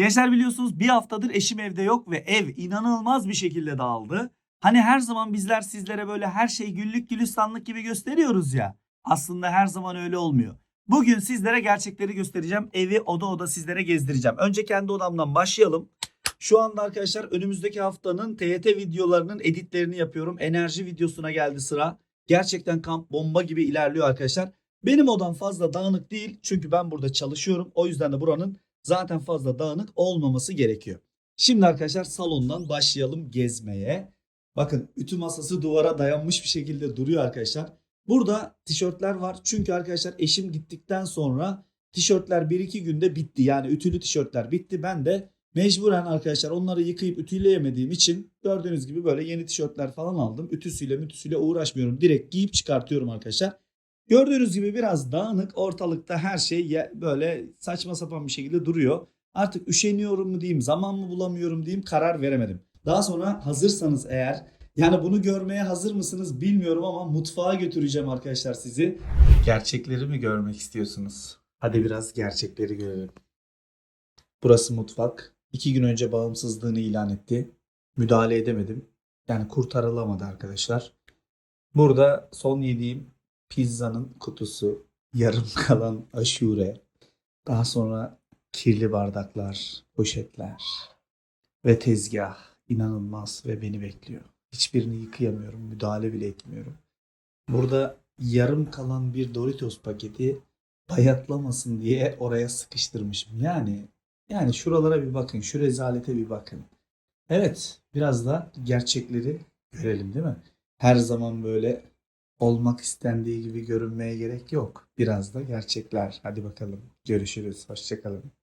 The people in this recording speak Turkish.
Gençler biliyorsunuz bir haftadır eşim evde yok ve ev inanılmaz bir şekilde dağıldı. Hani her zaman bizler sizlere böyle her şey güllük gülistanlık gibi gösteriyoruz ya. Aslında her zaman öyle olmuyor. Bugün sizlere gerçekleri göstereceğim. Evi oda oda sizlere gezdireceğim. Önce kendi odamdan başlayalım. Şu anda arkadaşlar önümüzdeki haftanın TYT videolarının editlerini yapıyorum. Enerji videosuna geldi sıra. Gerçekten kamp bomba gibi ilerliyor arkadaşlar. Benim odam fazla dağınık değil. Çünkü ben burada çalışıyorum. O yüzden de buranın zaten fazla dağınık olmaması gerekiyor. Şimdi arkadaşlar salondan başlayalım gezmeye. Bakın ütü masası duvara dayanmış bir şekilde duruyor arkadaşlar. Burada tişörtler var. Çünkü arkadaşlar eşim gittikten sonra tişörtler 1-2 günde bitti. Yani ütülü tişörtler bitti. Ben de mecburen arkadaşlar onları yıkayıp ütüleyemediğim için gördüğünüz gibi böyle yeni tişörtler falan aldım. Ütüsüyle mütüsüyle uğraşmıyorum. Direkt giyip çıkartıyorum arkadaşlar. Gördüğünüz gibi biraz dağınık. Ortalıkta her şey böyle saçma sapan bir şekilde duruyor. Artık üşeniyorum mu diyeyim, zaman mı bulamıyorum diyeyim karar veremedim. Daha sonra hazırsanız eğer yani bunu görmeye hazır mısınız bilmiyorum ama mutfağa götüreceğim arkadaşlar sizi. Gerçekleri mi görmek istiyorsunuz? Hadi biraz gerçekleri görelim. Burası mutfak. İki gün önce bağımsızlığını ilan etti. Müdahale edemedim. Yani kurtarılamadı arkadaşlar. Burada son yediğim pizzanın kutusu, yarım kalan aşure, daha sonra kirli bardaklar, poşetler ve tezgah inanılmaz ve beni bekliyor. Hiçbirini yıkayamıyorum, müdahale bile etmiyorum. Burada yarım kalan bir Doritos paketi bayatlamasın diye oraya sıkıştırmışım. Yani yani şuralara bir bakın, şu rezalete bir bakın. Evet, biraz da gerçekleri görelim değil mi? Her zaman böyle olmak istendiği gibi görünmeye gerek yok. Biraz da gerçekler. Hadi bakalım. Görüşürüz. Hoşçakalın.